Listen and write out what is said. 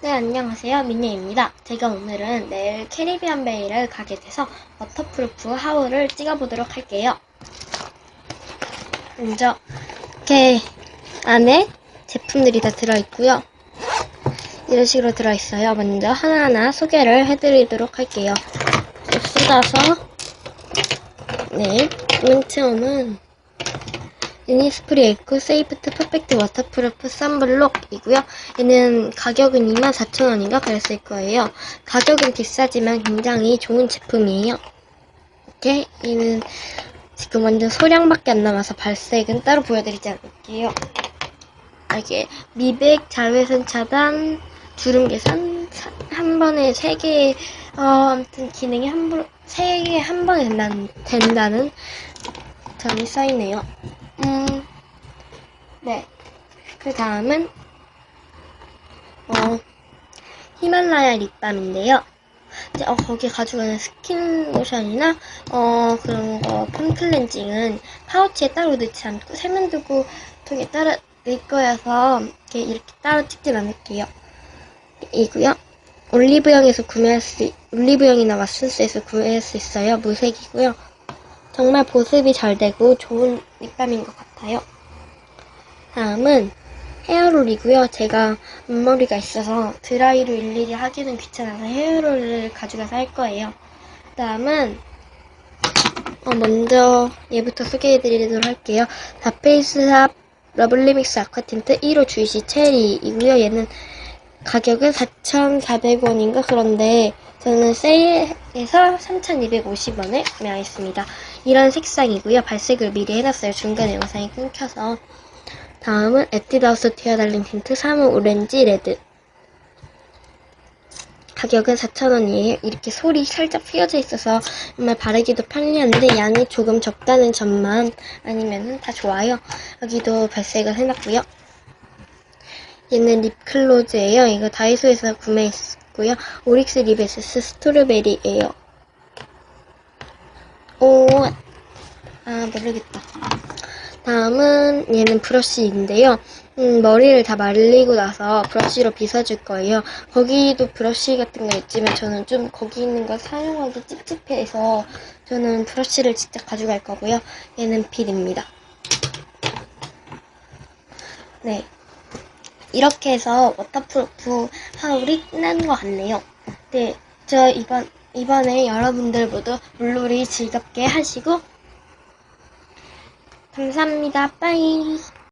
네, 안녕하세요. 민예입니다. 제가 오늘은 내일 캐리비안 베이를 가게 돼서 워터프루프 하울을 찍어보도록 할게요. 먼저 이렇게 안에 제품들이 다 들어있고요. 이런 식으로 들어있어요. 먼저 하나하나 소개를 해드리도록 할게요. 쏟아서 네, 맨 처음은 이니스프리 에코 세이프트 퍼펙트 워터프루프 썬블록이고요. 얘는 가격은 24,000원인가 그랬을 거예요. 가격은 비싸지만 굉장히 좋은 제품이에요. 이렇게 얘는 지금 완전 소량밖에 안 남아서 발색은 따로 보여드리지 않을게요. 아, 이게 미백, 자외선 차단, 주름 사- 한 번에 세 개, 어, 아무튼 기능이 한 번, 세 개 한 번에 된다는, 된다는 점이 써있네요. 음, 네. 그 다음은, 어, 히말라야 립밤인데요. 이제, 어, 거기 가져가는 스킨 로션이나, 어, 그런 거, 폼 클렌징은 파우치에 따로 넣지 않고, 세면도구 통에 따로 넣을 거여서, 이렇게, 이렇게 따로 찍진 않을게요. 이고요. 올리브영에서 구매할 수, 있- 올리브영이나 왓슨스에서 구매할 수 있어요. 무색이고요. 정말 보습이 잘 되고 좋은 립밤인 것 같아요. 다음은 헤어롤이고요. 제가 앞머리가 있어서 드라이로 일일이 하기는 귀찮아서 헤어롤을 가져가서 할 거예요. 다음은 어, 먼저 얘부터 소개해드리도록 할게요. 다페이스샵 러블리믹스 아쿠아 틴트 1호 주이시 체리이고요. 얘는 가격은 4,400원인가 그런데 저는 세일해서 3,250원에 구매하였습니다. 이런 색상이고요. 발색을 미리 해놨어요. 중간에 영상이 끊겨서. 다음은 에뛰드하우스 티어달링 틴트 3호 오렌지 레드. 가격은 4,000원이에요. 이렇게 솔이 살짝 휘어져 있어서 정말 바르기도 편리한데 양이 조금 적다는 점만 아니면 다 좋아요. 여기도 발색을 해놨고요. 얘는 립클로즈예요. 이거 다이소에서 구매했 고요. 오릭스 립에세스 스트로베리예요. 오, 아 모르겠다. 다음은 얘는 브러쉬인데요. 음, 머리를 다 말리고 나서 브러쉬로 빗어줄 거예요. 거기도 브러쉬 같은 거 있지만 저는 좀 거기 있는 거 사용하기 찝찝해서 저는 브러쉬를 직접 가져갈 거고요. 얘는 빗입니다. 네. 이렇게 해서 워터프루프 하울이 끝난 것 같네요. 네, 저 이번, 이번에 여러분들 모두 물놀이 즐겁게 하시고, 감사합니다. 빠이.